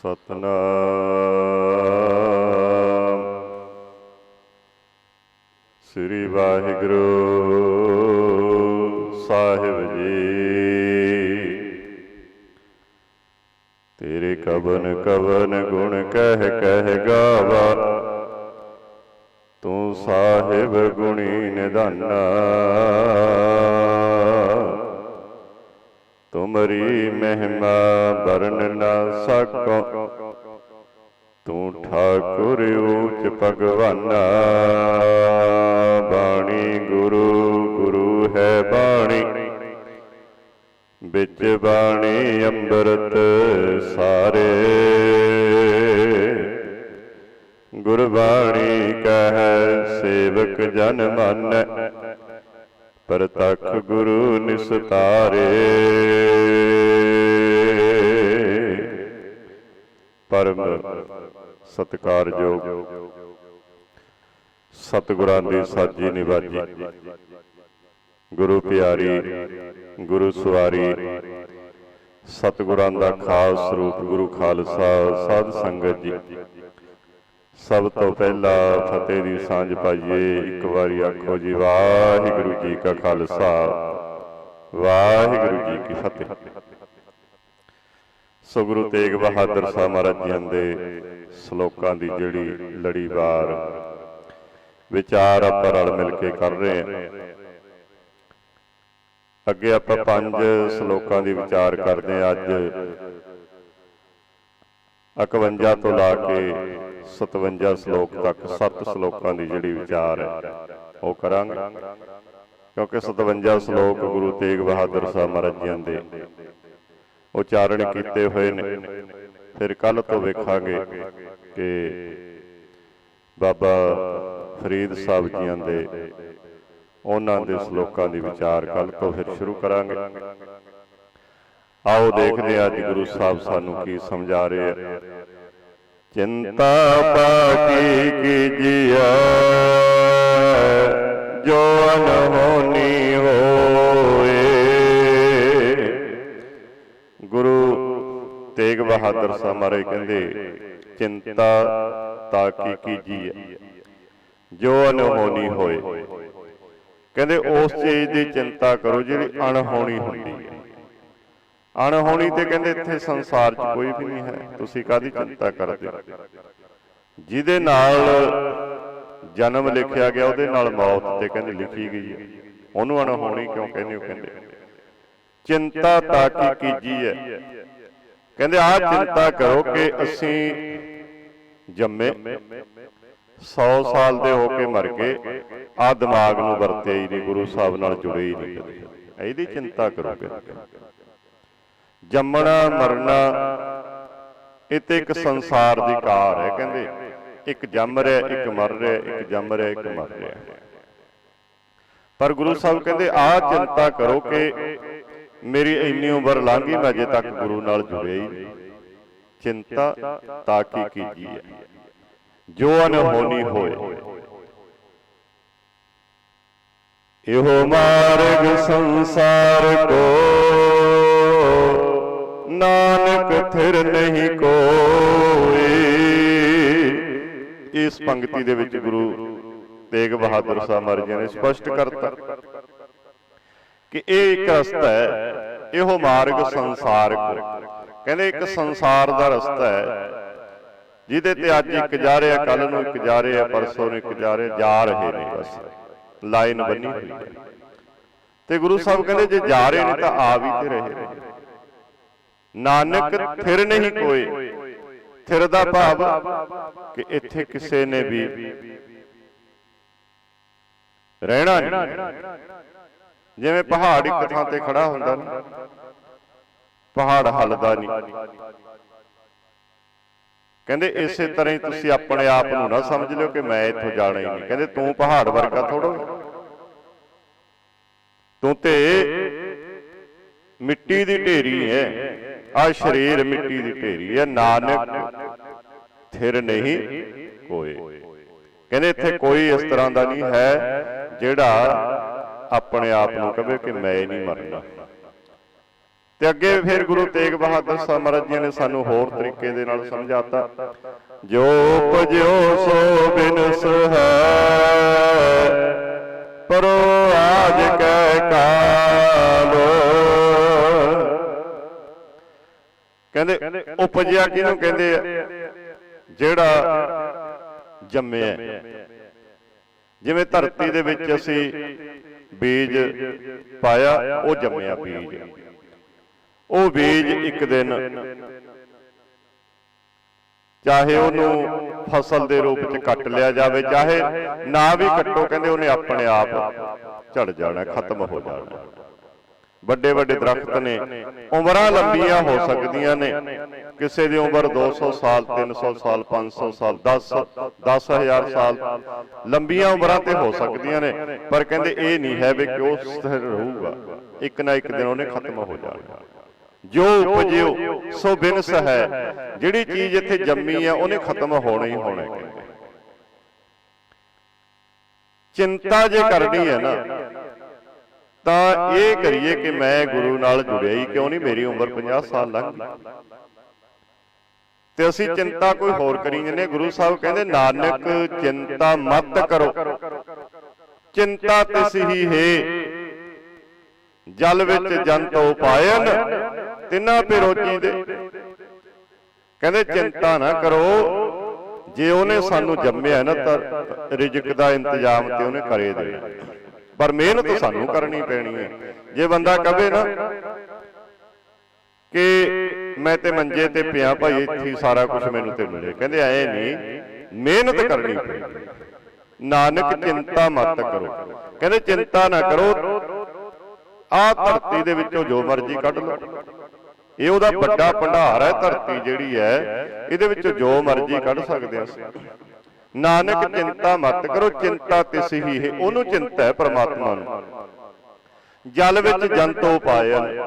ਸਤਨਾਮ। ਸ੍ਰੀ ਵਾਹਿਗੁਰੂ ਸਾਹਿਬ ਜੀ। ਤੇਰੇ ਕਵਨ ਕਵਨ ਗੁਣ ਕਹਿ ਕਹਿ ਗਾਵਾ। ਤੂੰ ਸਾਹਿਬ ਗੁਣੀ ਨਿਧਾਨਾ। ਤੁਮਰੀ ਮਹਿਮਾ ਵਰਨ ਨਾ ਸਕੋ। ਤੂੰ ਠਾਕੁਰ ਊਚ ਬਾਣੀ ਗੁਰੂ ਗੁਰੂ ਹੈ ਬਾਣੀ। ਵਿੱਚ ਬਾਣੀ ਅੰਮ੍ਰਿਤ ਸਾਰੇ। ਗੁਰਬਾਣੀ ਕਹੈ, ਸੇਵਕ ਜਨ ਮਨ, ਪ੍ਰਤਖ ਗੁਰੂ ਨਿਸਤਾਰੇ। ਪਰਮ ਸਤਕਾਰਯੋਗ ਸਤਿਗੁਰਾਂ ਦੀ ਸਾਜੀ ਨਿਵਾਜੀ, ਗੁਰੂ ਪਿਆਰੀ, ਗੁਰੂ ਸਵਾਰੀ, ਸਤਿਗੁਰਾਂ ਦਾ ਖਾਸ ਰੂਪ ਗੁਰੂ ਖਾਲਸਾ ਸਾਧ ਸੰਗਤ ਜੀ। ਸਭ ਤੋਂ ਪਹਿਲਾਂ ਫਤਿਹ ਦੀ ਸਾਂਝ ਪਾਈਏ, ਇੱਕ ਵਾਰੀ ਆਖੋ ਜੀ, ਵਾਹਿਗੁਰੂ ਜੀ ਕਾ ਖਾਲਸਾ, ਵਾਹਿਗੁਰੂ ਜੀ ਕੀ ਫਤਿਹ। ਸੋ ਗੁਰੂ ਤੇਗ ਬਹਾਦਰ ਸਾਹਿਬ ਮਹਾਰਾਜ ਜੀ ਦੇ ਸ਼ਲੋਕਾਂ ਦੀ ਜਿਹੜੀ ਲੜੀਵਾਰ ਵਿਚਾਰ ਆਪਾਂ ਰਲ ਮਿਲ ਕੇ ਕਰ ਰਹੇ ਹਾਂ। ਅੱਗੇ ਆਪਾਂ ਪੰਜ ਸ਼ਲੋਕਾਂ ਦੀ ਵਿਚਾਰ ਕਰਦੇ ਹਾਂ ਅੱਜ। 51 ਤੋਂ ਲਾ ਕੇ 57 ਸ਼ਲੋਕ ਤੱਕ ਸੱਤ ਸ਼ਲੋਕਾਂ ਦੀ ਜਿਹੜੀ ਵਿਚਾਰ ਹੈ ਉਹ ਕਰਾਂਗੇ। ਕਿਉਂਕਿ 57 ਸ਼ਲੋਕ ਗੁਰੂ ਤੇਗ ਬਹਾਦਰ ਸਾਹਿਬ ਮਹਾਰਾਜ ਜੀ ਦੇ। ਉਚਾਰਨ ਕੀਤੇ ਹੋਏ ਨੇ। ਫਿਰ ਕੱਲ ਤੋਂ ਵੇਖਾਂਗੇ ਕਿ ਬਾਬਾ ਫਰੀਦ ਸਾਹਿਬ ਜੀਆਂ ਦੇ ਉਹਨਾਂ ਦੇ ਸ਼ਲੋਕਾਂ ਦੀ ਵਿਚਾਰ ਕੱਲ ਤੋਂ ਫਿਰ ਸ਼ੁਰੂ ਕਰਾਂਗੇ। ਆਓ ਦੇਖਦੇ ਹਾਂ ਅੱਜ ਗੁਰੂ ਸਾਹਿਬ ਸਾਨੂੰ ਕੀ ਸਮਝਾ ਰਹੇ ਆ। ਚਿੰਤਾ ਪਾਕੀ ਕੀਜੀਆ ਜੋ ਅਨਹੋਨੀ ਹੋਏ ਗੁਰੂ ਤੇਗ ਬਹਾਦਰ ਸਾਹਿਬ ਮਹਾਰਾਜ ਕਹਿੰਦੇ, ਚਿੰਤਾ ਤਾਂ ਕੀ ਕੀਜੀਏ ਜੋ ਅਨਹੋਣੀ ਹੋਏ। ਕਹਿੰਦੇ, ਉਸ ਚੀਜ਼ ਦੀ ਚਿੰਤਾ ਕਰੋ ਜਿਹੜੀ ਅਣਹੋਣੀ ਹੁੰਦੀ ਹੈ। ਅਣਹੋਣੀ ਤੇ ਕਹਿੰਦੇ, ਇੱਥੇ ਸੰਸਾਰ 'ਚ ਕੋਈ ਵੀ ਨਹੀਂ ਹੈ। ਤੁਸੀਂ ਕਾਦੀ ਚਿੰਤਾ ਕਰਦੇ ਹੋ? ਜਿਹਦੇ ਨਾਲ ਜਨਮ ਲਿਖਿਆ ਗਿਆ, ਉਹਦੇ ਨਾਲ ਮੌਤ ਤੇ ਕਹਿੰਦੇ ਲਿਖੀ ਗਈ ਹੈ। ਉਹਨੂੰ ਅਣਹੋਣੀ ਕਿਉਂ ਕਹਿੰਦੇ ਹੋ? ਕਹਿੰਦੇ ਚਿੰਤਾ ਤਾਂ ਕੀ ਕੀਜੀ ਹੈ ਕਹਿੰਦੇ ਆਹ ਚਿੰਤਾ ਕਰੋ ਕਿ ਅਸੀਂ ਜੰਮੇ 100 ਸਾਲ ਦੇ ਹੋ ਕੇ ਮਰ ਗਏ। ਆ ਦਿਮਾਗ ਨੂੰ ਵਰਤਿਆ ਹੀ ਨਹੀਂ ਗੁਰੂ ਸਾਹਿਬ ਨਾਲ ਜੁੜੇ ਹੀ ਨਹੀਂ ਕਦੇ। ਇਹਦੀ ਚਿੰਤਾ ਕਰੋ ਜੰਮਣਾ ਮਰਨਾ ਇਹ ਤੇ ਇੱਕ ਸੰਸਾਰ ਦੀ ਕਾਰ ਹੈ ਕਹਿੰਦੇ। ਇੱਕ ਜੰਮ ਰਿਹਾ ਇੱਕ ਮਰ ਰਿਹਾ ਇੱਕ ਜੰਮ ਰਿਹਾ ਇੱਕ ਮਰ ਰਿਹਾ। ਪਰ ਗੁਰੂ ਸਾਹਿਬ ਕਹਿੰਦੇ ਆਹ ਚਿੰਤਾ ਕਰੋ ਕਿ ਮੇਰੀ ਇੰਨੀ ਉਮਰ ਲੰਘੀ ਮੈਂ ਅਜੇ ਤੱਕ ਗੁਰੂ ਨਾਲ ਜੁੜਿਆ ਹੀ ਚਿੰਤਾ ਤਾਂ ਕੀ ਕੀਜੀਏ। ਜੋ ਅਨਹੋਣੀ ਹੋਏ। ਇਹੋ ਮਾਰਗ ਸੰਸਾਰ ਕੋ। ਨਾਨਕ ਥਿਰ ਨਹੀਂ ਕੋਏ ਇਸ ਪੰਕਤੀ ਦੇ ਵਿੱਚ ਗੁਰੂ ਤੇਗ ਬਹਾਦਰ ਸਾਹਿਬ ਮਹਾਰਾਜ ਨੇ ਸਪਸ਼ਟ ਕਰਤਾ। ਕਿ ਇਹ ਇੱਕ ਰਸਤਾ ਹੈ ਇਹੋ ਮਾਰਗ ਸੰਸਾਰ ਕੋ ਕਹਿੰਦੇ ਇੱਕ ਸੰਸਾਰ ਦਾ ਰਸਤਾ ਹੈ। ਜਿਹਦੇ ਤੇ ਅੱਜ ਇੱਕ ਜਾ ਰਿਹਾ ਕੱਲ ਨੂੰ ਇੱਕ ਜਾ ਰਿਹਾ ਪਰਸੋਂ ਨੂੰ ਇੱਕ ਜਾ ਰਿਹਾ ਜਾ ਰਹੇ ਨੇ ਬਸ। ਲਾਈਨ ਬੰਨੀ ਹੋਈ ਹੈ। ਤੇ ਗੁਰੂ ਸਾਹਿਬ ਕਹਿੰਦੇ ਜੇ ਜਾ ਰਹੇ ਨੇ ਤਾਂ ਆ ਵੀ ਤੇ ਰਹੇ ਨਾਨਕ ਥਿਰ ਨਹੀਂ ਕੋਈ। ਥਿਰ ਦਾ ਭਾਵ ਕਿ ਇੱਥੇ ਕਿਸੇ ਨੇ ਵੀ ਰਹਿਣਾ ਨਹੀਂ। ਜਿਵੇਂ ਪਹਾੜ ਇੱਕ ਥਾਂ ਤੇ ਖੜਾ ਹੁੰਦਾ ਨਾ। ਪਹਾੜ ਹਲਦਾ ਨਹੀਂ। ਕਹਿੰਦੇ ਇਸੇ ਤਰ੍ਹਾਂ ਹੀ ਤੁਸੀਂ ਆਪਣੇ ਆਪ ਨੂੰ ਨਾ ਸਮਝ ਲਿਓ ਕਿ ਮੈਂ ਇੱਥੋਂ ਜਾਣਾ ਹੀ ਨਹੀਂ। ਕਹਿੰਦੇ ਤੂੰ ਪਹਾੜ ਵਰਗਾ ਥੋੜੋ ਤੂੰ ਤੇ ਮਿੱਟੀ ਦੀ ਢੇਰੀ ਹੈ ਆ ਸਰੀਰ ਮਿੱਟੀ ਦੀ ਢੇਰੀ ਹੈ ਨਾਨਕ ਥਿਰ ਨਹੀਂ ਕੋਏ। ਕਹਿੰਦੇ ਇੱਥੇ ਕੋਈ ਇਸ ਤਰ੍ਹਾਂ ਦਾ ਨਹੀਂ ਹੈ ਜਿਹੜਾ ਆਪਣੇ ਆਪ ਨੂੰ ਕਹੇ ਕਿ ਮੈਂ ਨਹੀਂ ਮਰਨਾ। ਤੇ ਅੱਗੇ ਫਿਰ ਗੁਰੂ ਤੇਗ ਬਹਾਦਰ ਸਾਹਿਬ ਜੀ ਨੇ ਸਾਨੂੰ ਹੋਰ ਤਰੀਕੇ ਦੇ ਨਾਲ ਸਮਝਾਤਾ। ਜੋ ਉਪਜਿਓ ਸੋ ਬਿਨਸ ਹੈ, ਪਰੋ ਆਜ ਕੈ ਕਾਲ। ਕਹਿੰਦੇ ਉਪਜਿਆ ਕਿਹਨੂੰ ਕਹਿੰਦੇ ਆ? ਜਿਹੜਾ ਜੰਮਿਆ। ਜਿਵੇਂ ਧਰਤੀ ਦੇ ਵਿੱਚ ਅਸੀਂ ਬੀਜ ਪਾਇਆ, ਉਹ ਜੰਮਿਆ ਬੀਜ। ਉਹ ਬੀਜ ਇੱਕ ਦਿਨ ਚਾਹੇ ਉਹਨੂੰ ਫਸਲ ਦੇ ਰੂਪ ਚ ਕੱਟ ਲਿਆ ਜਾਵੇ, ਚਾਹੇ ਨਾ ਵੀ ਕੱਟੋ, ਕਹਿੰਦੇ ਉਹਨੇ ਆਪਣੇ ਆਪ ਝੜ ਜਾਣਾ, ਖਤਮ ਹੋ ਜਾਣਾ। ਵੱਡੇ ਵੱਡੇ ਦਰਖਤ ਨੇ, ਉਮਰਾਂ ਲੰਬੀਆਂ ਹੋ ਸਕਦੀਆਂ ਨੇ। ਕਿਸੇ ਦੀ ਉਮਰ 200 ਸਾਲ 300 ਸਾਲ 500 ਸਾਲ 10 10000 ਸਾਲ, ਲੰਬੀਆਂ ਉਮਰਾਂ ਤੇ ਹੋ ਸਕਦੀਆਂ ਨੇ। ਪਰ ਕਹਿੰਦੇ ਇਹ ਨਹੀਂ ਹੈ ਵੀ ਕਿ ਉਹ ਸਥਿਰ ਰਹੂਗਾ। ਇੱਕ ਨਾ ਇੱਕ ਦਿਨ ਉਹਨੇ ਖਤਮ ਹੋ ਜਾਣਾ। ਜੋ ਉਪਜਿਓ, ਸੋ ਬਿਨਸ ਹੈ ਜਿਹੜੀ ਚੀਜ਼ ਇੱਥੇ ਜੰਮੀ ਆ ਉਹਨੇ ਖਤਮ ਹੋਣਾ ਹੀ ਹੋਣਾ। ਹੈ ਚਿੰਤਾ ਜੇ ਕਰਨੀ ਹੈ ਨਾ ਤਾਂ ਇਹ ਕਰੀਏ ਕਿ ਮੈਂ ਗੁਰੂ ਨਾਲ ਜੁੜਿਆ ਹੀ ਕਿਉਂ ਨਹੀਂ? ਮੇਰੀ ਉਮਰ 50 ਸਾਲ ਲੰਘ ਗਈ ਤੇ ਅਸੀਂ ਚਿੰਤਾ ਕੋਈ ਹੋਰ ਕਰੀ ਜੰਨੇ ਗੁਰੂ ਸਾਹਿਬ ਕਹਿੰਦੇ ਨਾਨਕ ਚਿੰਤਾ ਮਤ ਕਰੋ। ਚਿੰਤਾ ਤਿਸ ਹੀ ਹੈ। ਜਲ ਵਿੱਚ ਜੰਤ ਉਪਾਇਨ ਤਿੰਨਾ ਪੇ ਰੋਜੀ ਦੇ ਕਹਿੰਦੇ ਚਿੰਤਾ ਨਾ ਕਰੋ। ਜੇ ਉਹਨੇ ਸਾਨੂੰ ਜੰਮਿਆ ਨਾ ਤਾਂ ਰਿਜ਼ਕ ਦਾ ਇੰਤਜ਼ਾਮ ਤੇ ਉਹਨੇ ਕਰੇ ਦੇਣਾ। ਪਰ ਮਿਹਨਤ ਸਾਨੂੰ ਕਰਨੀ ਪੈਣੀ ਹੈ। ਜੇ ਬੰਦਾ ਕਵੇ ਨਾ ਕਿ ਮੈਂ ਤੇ ਮੰਜੇ ਤੇ ਪਿਆ ਭਾਈ ਇੱਥੇ ਸਾਰਾ ਕੁਝ ਮੈਨੂੰ ਤੇ ਮਿਲੇ ਕਹਿੰਦੇ ਐ ਨਹੀਂ ਮਿਹਨਤ ਕਰਨੀ ਪੈਣੀ। ਨਾਨਕ ਚਿੰਤਾ ਮਤ ਕਰੋ। ਕਹਿੰਦੇ ਚਿੰਤਾ ਨਾ ਕਰੋ। ਆਹ ਧਰਤੀ ਦੇ ਵਿੱਚੋਂ ਜੋ ਮਰਜ਼ੀ ਕੱਢ ਲਓ। ਇਹ ਉਹਦਾ ਵੱਡਾ ਭੰਡਾਰ ਹੈ ਧਰਤੀ ਜਿਹੜੀ ਹੈ ਇਹਦੇ ਵਿੱਚੋਂ ਜੋ ਮਰਜ਼ੀ ਕੱਢ ਸਕਦੇ ਹਾਂ। ਅਸੀਂ ਨਾਨਕ ਚਿੰਤਾ ਮਤ ਕਰੋ ਚਿੰਤਾ ਤਿਸ ਹੀ। ਹੈ ਉਹਨੂੰ ਚਿੰਤਾ ਹੈ ਪ੍ਰਮਾਤਮਾ ਨੂੰ। ਜਲ ਵਿੱਚ ਜੰਤੋ ਪਾਇਨ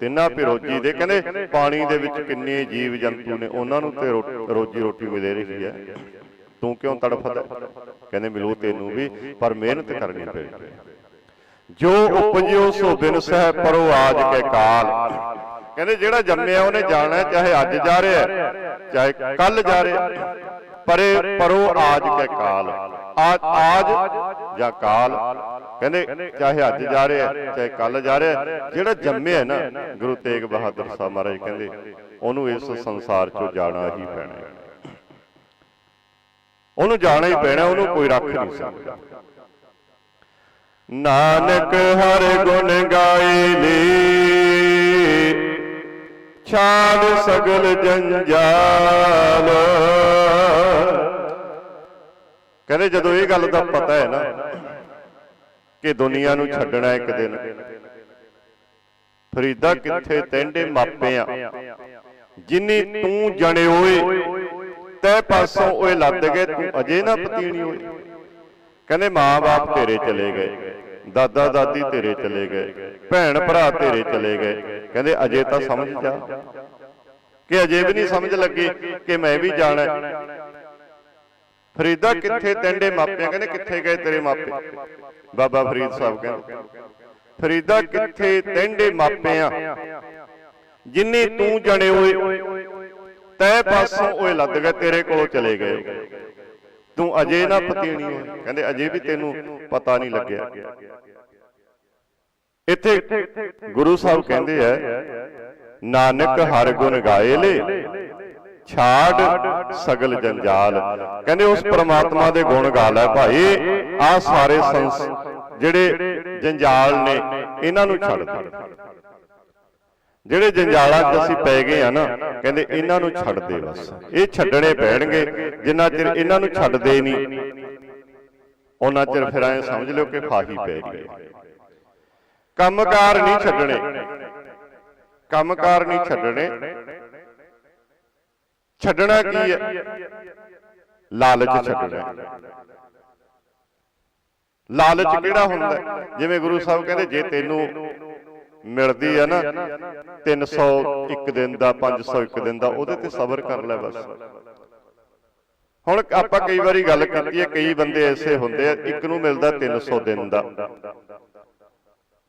ਤਿੰਨਾ ਪਿਰੋਜੀ ਦੇ ਕਹਿੰਦੇ ਪਾਣੀ ਦੇ ਵਿੱਚ ਕਿੰਨੇ ਜੀਵ ਜੰਤੂ ਨੇ? ਉਹਨਾਂ ਨੂੰ ਤੇ ਰੋਜੀ ਰੋਟੀ ਮਿਲੇ ਰਹੀ ਹੈ। ਤੂੰ ਕਿਉਂ ਤੜਫਦਾ? ਕਹਿੰਦੇ ਮਿਲੂ ਤੈਨੂੰ ਵੀ ਪਰ ਮਿਹਨਤ ਕਰਨੀ ਪਏਗੀ ਜੋ ਉਪਜਿਓ ਸੋ ਬਿਨ ਸਹਿ ਪਰੋ ਆਜ ਕੇ ਕਾਲ। ਕਹਿੰਦੇ ਜਿਹੜਾ ਜੰਮਿਆ ਉਹਨੇ ਜਾਣਾ ਚਾਹੇ ਅੱਜ ਜਾ ਰਿਹਾ ਚਾਹੇ ਕੱਲ ਜਾ ਰਿਹਾ। ਪਰੇ ਪਰੋ ਆਜ ਕੇ ਕਾਲ। ਆਜ ਆਜ ਜਾਂ ਕਾਲ। ਕਹਿੰਦੇ ਚਾਹੇ ਅੱਜ ਜਾ ਰਿਹਾ ਚਾਹੇ ਕੱਲ ਜਾ ਰਿਹਾ ਜਿਹੜਾ ਜੰਮਿਆ ਹੈ ਨਾ ਗੁਰੂ ਤੇਗ ਬਹਾਦਰ ਸਾਹਿਬ ਮਹਾਰਾਜ ਕਹਿੰਦੇ ਉਹਨੂੰ ਇਸ ਸੰਸਾਰ ਚੋਂ ਜਾਣਾ ਹੀ ਪੈਣਾ ਉਹਨੂੰ ਜਾਣਾ ਹੀ ਪੈਣਾ ਉਹਨੂੰ ਕੋਈ ਰੱਖ ਨਹੀਂ ਸਕਦਾ। ਨਾਨਕ ਹਰ ਗੁਣ ਗਾਏ ਲੇ ਛਾੜ ਸਗਲ ਜੰਜਾਲ। ਕਹਿੰਦੇ ਜਦੋਂ ਇਹ ਗੱਲ ਦਾ ਪਤਾ ਹੈ ਨਾ ਕਿ ਦੁਨੀਆ ਨੂੰ ਛੱਡਣਾ ਇੱਕ ਦਿਨ ਫਰੀਦਾ ਕਿੱਥੇ ਤੈਂਡੇ ਮਾਪਿਆਂ ਜਿਨੀ ਤੂੰ ਜਣੇ ਹੋਏ, ਤੈ ਪਾਸੋਂ ਓਏ ਲੱਦ ਗਏ, ਤੂੰ ਅਜੇ ਨਾ ਪਤੀਣੀ ਹੋਏ ਕਹਿੰਦੇ ਮਾਂ-ਬਾਪ ਤੇਰੇ ਚਲੇ ਗਏ। ਦਾਦਾ ਦਾਦੀ ਤੇਰੇ ਚਲੇ ਗਏ ਭੈਣ ਭਰਾ ਤੇਰੇ ਚਲੇ ਗਏ। ਕਹਿੰਦੇ ਅਜੇ ਤਾਂ ਸਮਝ ਜਾ। ਕਿ ਅਜੇ ਵੀ ਨਹੀਂ ਸਮਝ ਲੱਗੀ ਕਿ ਮੈਂ ਵੀ ਜਾਣਾ। ਫਰੀਦਾ ਕਿੱਥੇ ਤੈਂਡੇ ਮਾਪਿਆਂ? ਕਹਿੰਦੇ ਕਿੱਥੇ ਗਏ ਤੇਰੇ ਮਾਪੇ? ਬਾਬਾ ਫਰੀਦ ਸਾਹਿਬ ਕਹਿੰਦੇ ਫਰੀਦਾ ਕਿੱਥੇ ਤੈਂਡੇ ਮਾਪਿਆਂ? ਜਿੰਨੇ ਤੂੰ ਜਣੇ ਹੋਏ ਤੈ ਪਾਸੋਂ ਓਏ ਲੱਦ ਗਏ ਤੇਰੇ ਕੋਲੋਂ ਚਲੇ ਗਏ। ਤੂੰ ਅਜੇ ਨਾ ਪਤੀਣੀ ਹੋਈ ਕਹਿੰਦੇ ਅਜੇ ਵੀ ਤੈਨੂੰ ਪਤਾ ਨਹੀਂ ਲੱਗਿਆ। ਇੱਥੇ ਗੁਰੂ ਸਾਹਿਬ ਕਹਿੰਦੇ ਐ ਨਾਨਕ ਹਰ ਗੁਣ ਗਾਏ ਲੇ ਛਾੜ ਸਗਲ ਜੰਜਾਲ। ਕਹਿੰਦੇ ਉਸ ਪ੍ਰਮਾਤਮਾ ਦੇ ਗੁਣ ਗਾ ਲੈ ਭਾਈ। ਆ ਸਾਰੇ ਸੰਸ ਜਿਹੜੇ ਜੰਜਾਲ ਨੇ ਇਹਨਾਂ ਨੂੰ ਛੱਡ ਦੇ ਜਿਹੜੇ ਜੰਜਾਲਾਂ 'ਚ ਅਸੀਂ ਪੈ ਗਏ ਆ ਨਾ ਕਹਿੰਦੇ ਇਹਨਾਂ ਨੂੰ ਛੱਡ ਦੇ ਬਸ। ਇਹ ਛੱਡਣੇ ਪੈਣਗੇ ਜਿੰਨਾ ਚਿਰ ਇਹਨਾਂ ਨੂੰ ਛੱਡਦੇ ਨਹੀਂ ਉਹਨਾਂ ਚਿਰ ਫਿਰ ਐ ਸਮਝ ਲਿਓ ਕਿ ਫਾਹੀ ਪੈ ਗਈ। ਕੰਮਕਾਰ ਨਹੀਂ ਛੱਡਣੇ। ਕੰਮਕਾਰ ਨਹੀਂ ਛੱਡਣੇ। ਛੱਡਣਾ। ਕੀ ਹੈ? ਲਾਲਚ ਛੱਡਣਾ। ਲਾਲਚ ਕਿਹੜਾ ਹੁੰਦਾ? ਜਿਵੇਂ ਗੁਰੂ ਸਾਹਿਬ ਕਹਿੰਦੇ ਜੇ ਤੈਨੂੰ ਮਿਲਦੀ ਹੈ ਨਾ 300 ਇੱਕ ਦਿਨ ਦਾ 500 ਇੱਕ ਦਿਨ ਦਾ, ਉਹਦੇ ਤੇ ਸਬਰ ਕਰ ਲੈ ਬਸ। ਹੁਣ ਆਪਾਂ ਕਈ ਵਾਰੀ ਗੱਲ ਕੀਤੀ ਹੈ ਕਈ ਬੰਦੇ ਐਸੇ ਹੁੰਦੇ ਆ, ਇੱਕ ਨੂੰ ਮਿਲਦਾ 300 ਦਿਨ ਦਾ।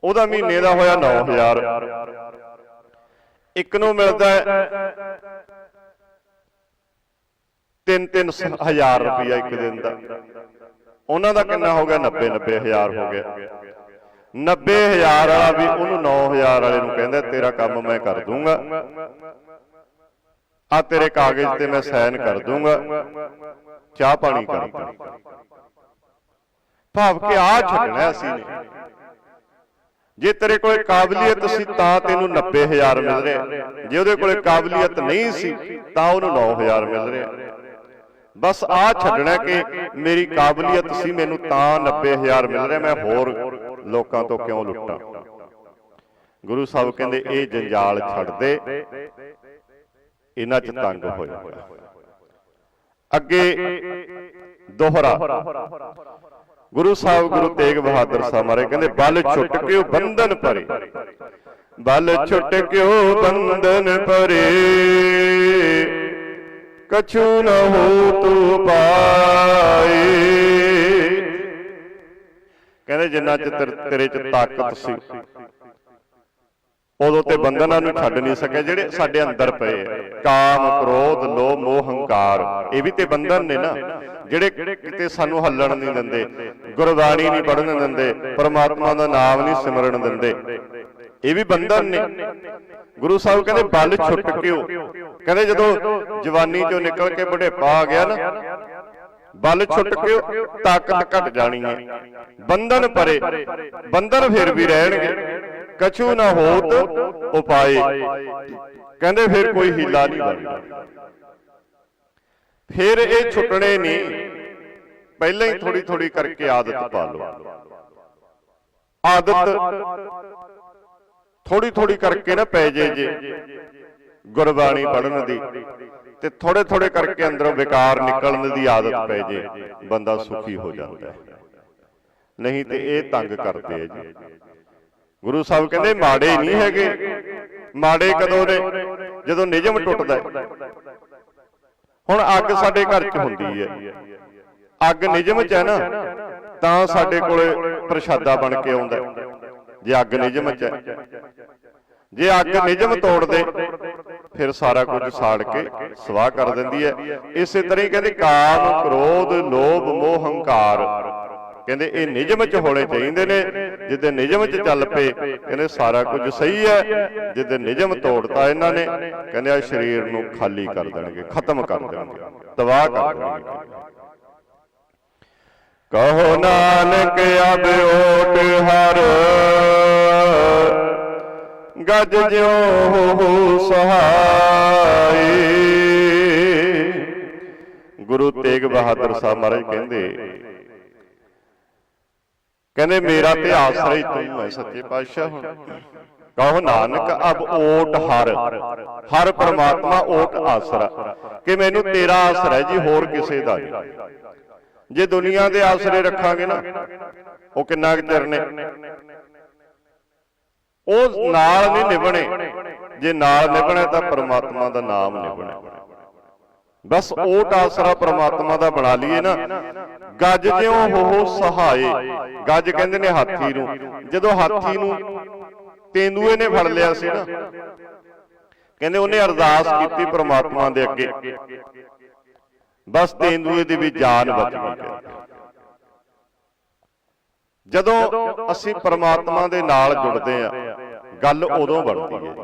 ਉਹਦਾ ਮਹੀਨੇ ਦਾ ਹੋਇਆ 9000 ਇੱਕ ਨੂੰ ਮਿਲਦਾ ਹੈ 3-3 ਹਜ਼ਾਰ ਰੁਪਇਆ ਇੱਕ ਦਿਨ ਦਾ। ਉਹਨਾਂ ਦਾ ਕਿੰਨਾ ਹੋ ਗਿਆ? 90 90 ਹਜ਼ਾਰ ਹੋ ਗਿਆ। 90 ਹਜ਼ਾਰ ਵਾਲਾ ਵੀ ਉਹਨੂੰ 9000 ਵਾਲੇ ਨੂੰ ਕਹਿੰਦਾ, ਤੇਰਾ ਕੰਮ ਮੈਂ ਕਰ ਦੂੰਗਾ। ਆ ਤੇਰੇ ਕਾਗਜ਼ ਤੇ ਮੈਂ ਸਾਈਨ ਕਰ ਦੂੰਗਾ। ਚਾਹ ਪਾਣੀ ਕਰ ਭਾਵ ਕਿ ਆ ਛੱਡਣਾ ਅਸੀਂ ਨੇ। ਜੇ ਤੇਰੇ ਕੋਲੇ ਕਾਬਲੀਅਤ ਸੀ ਤਾਂ ਤੈਨੂੰ 90000 ਮਿਲ ਰਿਹਾ। ਜੇ ਉਹਦੇ ਕੋਲੇ ਕਾਬਲੀਅਤ ਨਹੀਂ ਸੀ ਤਾਂ ਉਹਨੂੰ 9000 ਮਿਲ ਰਿਹਾ। ਬਸ ਆ ਛੱਡਣਾ ਕਿ ਮੇਰੀ ਕਾਬਲੀਅਤ ਸੀ, ਮੈਨੂੰ ਤਾਂ 90000 ਮਿਲ ਰਿਹਾ, ਮੈਂ ਹੋਰ ਲੋਕਾਂ ਤੋਂ ਕਿਉਂ ਲੁੱਟਾਂ? ਗੁਰੂ ਸਾਹਿਬ ਕਹਿੰਦੇ, ਇਹ ਜੰਜਾਲ ਛੱਡ ਦੇ। ਇਹਨਾਂ 'ਚ ਤੰਗ ਹੋ ਜਾਂਦਾ ਅੱਗੇ ਦੋਹਰਾ। ਗੁਰੂ ਸਾਹਿਬ, ਗੁਰੂ ਤੇਗ ਬਹਾਦਰ ਸਾਹਿਬ ਮਾਰੇ ਕਹਿੰਦੇ, ਬਲ ਛੁੱਟ ਕਿਉ ਬੰਧਨ ਪਰੇ ਬਲ ਛੁੱਟ ਕਿਉ ਬੰਧਨ ਪਰੇ ਕਛੂ ਨ ਹੋ ਤੂ ਪਾਏ। ਕਹਿੰਦੇ ਜਿੰਨਾ ਚ ਤੇਰੇ- ਚ ਤਾਕਤ ਸੀ। ਉਦੋਂ ਤੇ ਬੰਧਨਾਂ ਨੂੰ ਛੱਡ ਨਹੀਂ ਸਕੇ ਜਿਹੜੇ ਸਾਡੇ ਅੰਦਰ ਪਏ। ਆ। ਕਾਮ ਕ੍ਰੋਧ ਲੋਭ ਮੋਹ ਹੰਕਾਰ ਇਹ ਵੀ ਤੇ ਬੰਧਨ ਨੇ ਨਾ। ਜਿਹੜੇ ਕਿਤੇ ਸਾਨੂੰ ਹੱਲਣ ਨਹੀਂ ਦਿੰਦੇ ਗੁਰਬਾਣੀ ਨਹੀਂ ਪੜਨ ਦਿੰਦੇ ਪਰਮਾਤਮਾ ਦਾ ਨਾਮ ਨਹੀਂ ਸਿਮਰਨ ਦਿੰਦੇ। ਇਹ ਵੀ ਬੰਧਨ ਨੇ। ਗੁਰੂ ਸਾਹਿਬ ਕਹਿੰਦੇ ਬਲ ਛੁੱਟ ਕਿਉ? ਕਹਿੰਦੇ ਜਦੋਂ ਜਵਾਨੀ ਚੋਂ ਨਿਕਲ ਕੇ ਬੁਢੇਪਾ ਆ ਗਿਆ ਨਾ ਬਲ ਛੁੱਟ ਕੇ ਤਾਕਤ ਘਟ ਜਾਣੀ ਹੈ। ਬੰਧਨ ਪਰੇ ਬੰਧਨ ਫਿਰ ਵੀ ਰਹਿਣਗੇ। ਕਛੂ ਨਾ ਹੋਤ ਉਪਾਏ। ਕਹਿੰਦੇ ਫਿਰ ਕੋਈ ਹੀਲਾ ਨਹੀਂ ਬਣਦਾ। ਫਿਰ ਇਹ ਛੁੱਟਣੇ ਨਹੀਂ। ਪਹਿਲਾਂ ਹੀ ਥੋੜੀ ਥੋੜੀ ਕਰਕੇ ਆਦਤ ਪਾ ਲਓ। ਆਦਤ ਥੋੜੀ ਥੋੜੀ ਕਰਕੇ ਨਾ ਪੈ ਜੇ ਜੇ। ਗੁਰਬਾਣੀ ਪੜਨ ਦੀ। ਤੇ ਥੋੜੇ ਥੋੜੇ ਕਰਕੇ ਅੰਦਰੋਂ ਵਿਕਾਰ ਨਿਕਲਣ ਦੀ ਆਦਤ ਪੈ ਜੇ, ਬੰਦਾ ਸੁਖੀ ਹੋ ਜਾਂਦਾ ਹੈ। ਨਹੀਂ ਤੇ ਇਹ ਤੰਗ ਕਰਦੇ ਆ ਜੀ। ਗੁਰੂ ਸਾਹਿਬ ਕਹਿੰਦੇ ਮਾੜੇ ਨਹੀਂ ਹੈਗੇ। ਮਾੜੇ ਕਦੋਂ ਨੇ? ਜਦੋਂ ਨਿਯਮ ਟੁੱਟਦਾ ਹੈ। ਹੁਣ ਅੱਗ ਸਾਡੇ ਘਰ 'ਚ ਹੁੰਦੀ ਹੈ। ਅੱਗ ਨਿਯਮ 'ਚ ਹੈ ਨਾ, ਤਾਂ ਸਾਡੇ ਕੋਲੇ ਪ੍ਰਸ਼ਾਦਾ ਬਣ ਕੇ ਆਉਂਦਾ ਜੇ ਅੱਗ ਨਿਯਮ 'ਚ ਹੈ ਜੇ ਅੱਗ ਨਿਯਮ ਤੋੜ ਦੇ ਫਿਰ ਸਾਰਾ ਕੁਝ ਸਾੜ ਕੇ ਸਵਾਹ ਕਰ ਦਿੰਦੀ ਹੈ। ਇਸੇ ਤਰ੍ਹਾਂ ਹੀ ਕਹਿੰਦੇ ਕਾਮ ਕ੍ਰੋਧ ਲੋਭ ਮੋਹ ਹੰਕਾਰ। ਕਹਿੰਦੇ ਇਹ ਨਿਯਮ 'ਚ ਹੋਣੇ ਚਾਹੀਦੇ ਨੇ ਜਿੱਦੇ ਨਿਯਮ 'ਚ ਚੱਲ ਪਏ ਕਹਿੰਦੇ ਸਾਰਾ ਕੁਝ ਸਹੀ ਹੈ ਜਿੱਦੇ ਨਿਯਮ ਤੋੜਤਾ ਇਹਨਾਂ ਨੇ ਕਹਿੰਦੇ ਆ ਸਰੀਰ ਨੂੰ ਖਾਲੀ ਕਰ ਦੇਣਗੇ ਖਤਮ ਕਰ ਦੇਣਗੇ ਤਬਾਹ ਕਰ ਦੇਣਗੇ। ਕਹੋ ਨਾਨਕ ਅਬ ਓਟ ਹਰ ਗੱਜ ਜਿਉ ਸਹਾਈ। ਗੁਰੂ ਤੇਗ ਬਹਾਦਰ ਸਾਹਿਬ ਮਹਾਰਾਜ ਕਹਿੰਦੇ ਕਹਿੰਦੇ, ਮੇਰਾ ਤੇ ਆਸਰਾ ਹੀ ਤੂੰ ਹੈ, ਸੱਚੇ ਪਾਤਸ਼ਾਹ ਹੁਣ। ਕਹੋ, ਨਾਨਕ, ਅਬ ਓਟ ਹਰ। ਹਰ ਪਰਮਾਤਮਾ ਓਟ ਆਸਰਾ। ਕਿ ਮੈਨੂੰ ਤੇਰਾ ਆਸਰਾ ਹੈ ਜੀ, ਹੋਰ ਕਿਸੇ ਦਾ ਨਹੀਂ। ਜੇ ਦੁਨੀਆ ਦੇ ਆਸਰੇ ਰੱਖਾਂਗੇ ਨਾ, ਉਹ ਕਿੰਨਾ ਕੁ ਚਿਰ ਨੇ? ਉਹ ਨਾਲ ਨਹੀਂ ਨਿਭਣੇ। ਜੇ ਨਾਲ ਨਿਭਣਾ ਤਾਂ ਪਰਮਾਤਮਾ ਦਾ ਨਾਮ ਨਿਭਣਾ। ਬਸ ਉਹ ਟਾਸਰਾ ਪ੍ਰਮਾਤਮਾ ਦਾ ਬਣਾ ਲਈਏ ਨਾ। ਗੱਜ ਜਿਉ ਹੋ ਸਹਾਏ। ਗੱਜ ਕਹਿੰਦੇ ਨੇ ਹਾਥੀ ਨੂੰ। ਜਦੋਂ ਹਾਥੀ ਨੂੰ ਤੇਂਦੂਏ ਨੇ ਫੜ ਲਿਆ ਸੀ ਨਾ, ਕਹਿੰਦੇ ਉਹਨੇ ਅਰਦਾਸ ਕੀਤੀ ਪ੍ਰਮਾਤਮਾ ਦੇ ਅੱਗੇ। ਬਸ ਤੇਂਦੂਏ ਦੀ ਵੀ ਜਾਨ ਬਚ ਗਈ। ਜਦੋਂ ਅਸੀਂ ਪਰਮਾਤਮਾ ਦੇ ਨਾਲ ਜੁੜਦੇ ਆ ਗੱਲ ਉਦੋਂ ਬਣਦੀ ਹੈ।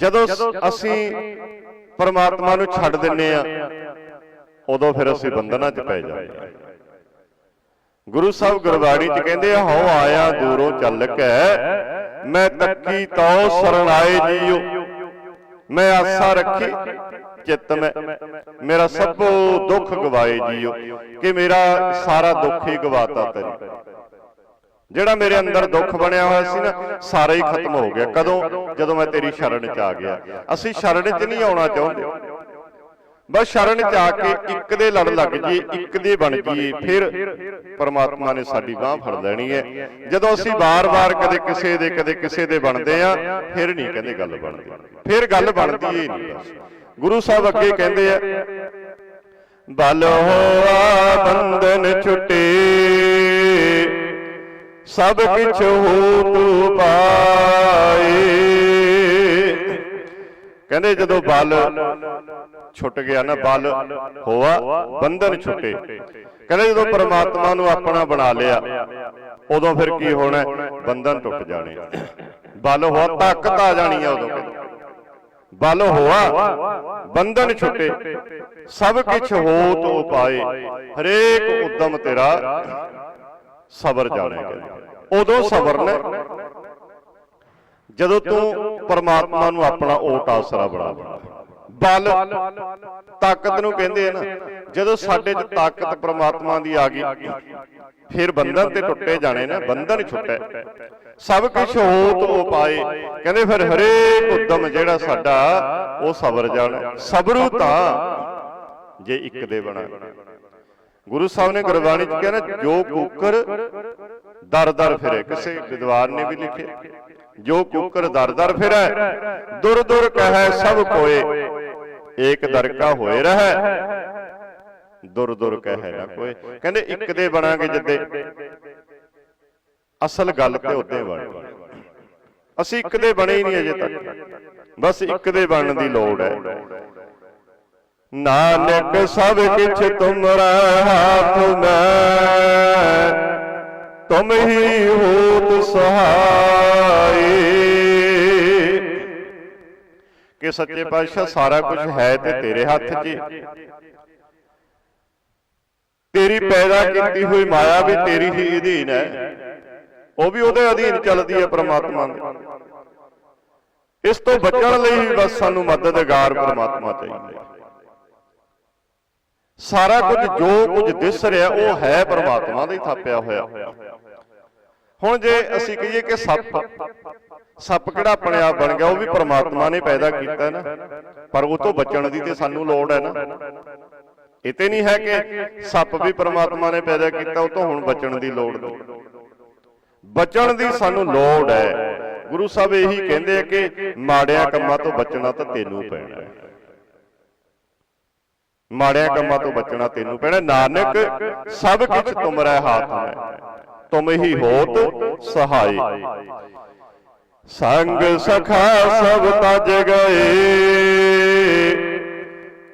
ਜਦੋਂ ਅਸੀਂ ਪਰਮਾਤਮਾ ਨੂੰ ਛੱਡ ਦਿੰਨੇ ਆ ਉਦੋਂ ਫਿਰ ਅਸੀਂ ਬੰਧਨਾਂ 'ਚ ਪੈ ਜਾਂਦੇ ਆ ਗੁਰੂ ਸਾਹਿਬ ਗੁਰਬਾਣੀ 'ਚ ਕਹਿੰਦੇ ਹਉ ਆਇਆ ਦੂਰੋਂ ਚੱਲ ਕੇ ਮੈਂ ਤੱਕੀ ਤਉ ਸਰਣਾਏ ਜੀਓ ਮੈਂ ਆਸਾ ਰੱਖੀ ਚਿੱਤ ਮੈਂ ਮੇਰਾ ਸਭੋ ਦੁੱਖ ਗਵਾਏ ਜੀਓ ਕਿ ਮੇਰਾ ਸਾਰਾ ਦੁੱਖ ਹੀ ਗਵਾਤਾ ਤੈਨੂੰ ਜਿਹੜਾ ਮੇਰੇ ਅੰਦਰ ਦੁੱਖ ਬਣਿਆ ਹੋਇਆ ਸੀ ਨਾ ਸਾਰਾ ਹੀ ਖਤਮ ਹੋ ਗਿਆ। ਕਦੋਂ? ਜਦੋਂ ਮੈਂ ਤੇਰੀ ਸ਼ਰਨ 'ਚ ਆ ਗਿਆ। ਅਸੀਂ ਸ਼ਰਨ 'ਚ ਨਹੀਂ ਆਉਣਾ ਚਾਹੁੰਦੇ। ਬਸ ਸ਼ਰਨ 'ਚ ਆ ਕੇ ਇੱਕ ਦੇ ਲੜ ਲੱਗ ਜੀ ਇੱਕ ਦੇ ਬਣ ਜੀਏ ਫਿਰ ਪਰਮਾਤਮਾ ਨੇ ਸਾਡੀ ਬਾਹ ਫੜ ਲੈਣੀ ਹੈ। ਜਦੋਂ ਅਸੀਂ ਬਾਰ-ਬਾਰ ਕਦੇ ਕਿਸੇ ਦੇ ਕਦੇ ਕਿਸੇ ਦੇ ਬਣਦੇ ਆ ਫਿਰ ਨਹੀਂ ਕਹਿੰਦੇ ਗੱਲ ਬਣਦੀ। ਫਿਰ ਗੱਲ ਬਣਦੀ ਹੀ ਨਹੀਂ ਗੁਰੂ ਸਾਹਿਬ ਅੱਗੇ ਕਹਿੰਦੇ ਆ ਬਲ ਹੋਆ ਬੰਧਨ ਛੁਟੇ ਸਭ ਕਿਛ ਹੋ ਤੂ ਪਾਏ। ਕਹਿੰਦੇ ਜਦੋਂ ਬਲ ਛੁੱਟ ਗਿਆ ਨਾ, ਬਲ ਹੋਆ ਬੰਧਨ ਛੁੱਟੇ। ਕਹਿੰਦਾ ਜਦੋਂ ਪਰਮਾਤਮਾ ਨੂੰ ਆਪਣਾ ਬਣਾ ਲਿਆ, ਉਦੋਂ ਫਿਰ ਕੀ ਹੋਣਾ? ਬੰਧਨ ਟੁੱਟ ਜਾਣੇ। ਬਲ ਹੋਆ, ਤਾਕਤ ਆ ਜਾਣੀ ਹੈ ਉਦੋਂ। ਕਹਿੰਦੇ ਬਲ ਹੋਆ, ਬੰਧਨ ਛੁੱਟੇ। ਸਭ ਕੁਛ ਹੋਤ ਪਾਏ। ਹਰੇਕ ਉਦਮ ਤੇਰਾ ਸਬਰ ਜਾਣੇ ਕਹਿੰਦੇ ਉਦੋਂ ਸਬਰ ਨੇ। ਜਦੋਂ ਤੂੰ ਪਰਮਾਤਮਾ ਨੂੰ ਆਪਣਾ ਓਟ ਆਸਰਾ ਬਣਾ ਬਲ, ਤਾਕਤ ਨੂੰ ਕਹਿੰਦੇ ਆ ਨਾ, ਜਦੋਂ ਸਾਡੇ 'ਚ ਤਾਕਤ ਪਰਮਾਤਮਾ ਦੀ ਆ ਗਈ, ਫਿਰ ਬੰਧਨ ਤੇ ਟੁੱਟੇ ਜਾਣੇ ਨੇ, ਬੰਧਨ ਛੁੱਟੇ। ਸਭ ਕੁਝ ਹੋਤ ਉਪਾਏ ਕਹਿੰਦੇ ਫਿਰ ਹਰੇਕ ਉਦਮ ਜਿਹੜਾ ਸਾਡਾ, ਉਹ ਸਬਰ ਜਾਣਾ। ਸਬਰੂ ਤਾਂ ਜੇ ਇੱਕ ਦੇ ਬਣਾ। ਗੁਰੂ ਸਾਹਿਬ ਨੇ ਗੁਰਬਾਣੀ ਚ ਕਿਹਾ ਨਾ, ਜੋ ਕੂਕਰ ਦਰ ਦਰ ਫਿਰੇ, ਕਿਸੇ ਵਿਦਵਾਨ ਨੇ ਵੀ ਲਿਖਿਆ। ਜੋ ਕੂਕਰ ਦਰ ਦਰ ਫਿਰੈ ਦੁਰ ਦੁਰ ਕਹੈ ਸਭ ਕੋਏ ਏਕ ਦਰ ਕਾ ਹੋਏ ਰਹੈ। ਦੁਰ ਦੁਰ ਕਹੈ ਨਾ ਕੋਏ। ਕਹਿੰਦੇ ਇੱਕ ਦੇ ਬਣਾਂਗੇ ਜਿੱਦੇ ਅਸਲ ਗੱਲ ਤੇ ਉੱਤੇ ਬਣ ਅਸੀਂ ਇੱਕ ਦੇ ਬਣੇ ਹੀ ਨਹੀਂ ਅਜੇ ਤੱਕ। ਬਸ ਇੱਕ ਦੇ ਬਣਨ ਦੀ ਲੋੜ ਹੈ। ਨਾਨਕ ਸਭ ਕਿਛ ਤੁਮਰਾ ਹਾਥ ਮੈਂ ਤੁਮ ਹੀ ਹੋਤ ਸਹਾਈ। ਕਿ ਸੱਚੇ ਪਾਤਸ਼ਾਹ, ਸਾਰਾ ਕੁਝ ਹੈ ਤੇ ਤੇਰੇ ਹੱਥ 'ਚ। ਤੇਰੀ ਪੈਦਾ ਕੀਤੀ ਹੋਈ ਮਾਇਆ ਵੀ ਤੇਰੀ ਹੀ ਅਧੀਨ ਹੈ। ਉਹ ਵੀ ਉਹਦੇ ਅਧੀਨ ਚੱਲਦੀ ਹੈ ਪ੍ਰਮਾਤਮਾ ਦੇ। ਇਸ ਤੋਂ ਬਚਣ ਲਈ ਬਸ ਸਾਨੂੰ ਮਦਦਗਾਰ ਪ੍ਰਮਾਤਮਾ ਚਾਹੀਦਾ ਹੈ ਸਾਰਾ ਕੁਝ ਜੋ ਕੁਝ ਦਿਸ ਰਿਹਾ ਉਹ ਹੈ ਪ੍ਰਮਾਤਮਾ ਦਾ ਹੀ ਥਾਪਿਆ ਹੋਇਆ। ਹੁਣ ਜੇ ਅਸੀਂ ਕਹੀਏ ਕਿ ਸੱਪ ਸੱਪ ਕਿਹੜਾ ਆਪਣੇ ਆਪ ਬਣ ਗਿਆ ਉਹ ਵੀ ਪ੍ਰਮਾਤਮਾ ਨੇ ਪੈਦਾ ਕੀਤਾ ਨਾ। ਪਰ ਉਹ ਤੋਂ ਬਚਣ ਦੀ ਤੇ ਸਾਨੂੰ ਲੋੜ ਹੈ ਨਾ। ਇਹ ਤੇ ਨਹੀਂ ਹੈ ਕਿ ਸੱਪ ਵੀ ਪ੍ਰਮਾਤਮਾ ਨੇ ਪੈਦਾ ਕੀਤਾ ਉਹ ਤੋਂ ਹੁਣ ਬਚਣ ਦੀ ਲੋੜ ਨਹੀਂ। ਬਚਣ ਦੀ ਸਾਨੂੰ ਲੋੜ ਹੈ। ਗੁਰੂ ਸਾਹਿਬ ਇਹੀ ਕਹਿੰਦੇ ਆ ਕਿ ਮਾੜਿਆਂ ਕੰਮਾਂ ਤੋਂ ਬਚਣਾ ਤਾਂ ਤੈਨੂੰ ਪੈਣਾ ਹੈ। ਮਾੜਿਆਂ ਕੰਮਾਂ ਤੋਂ ਬਚਣਾ ਤੈਨੂੰ ਪੈਣਾ ਨਾਨਕ ਸਭ ਕੁਝ ਤੁਮਰੇ ਹੱਥ ਹੈ ਤੁਮ ਹੀ ਹੋਤ ਸਹਾਈ। ਸੰਗ ਸਖਾ ਸਭ ਤਜ ਗਏ।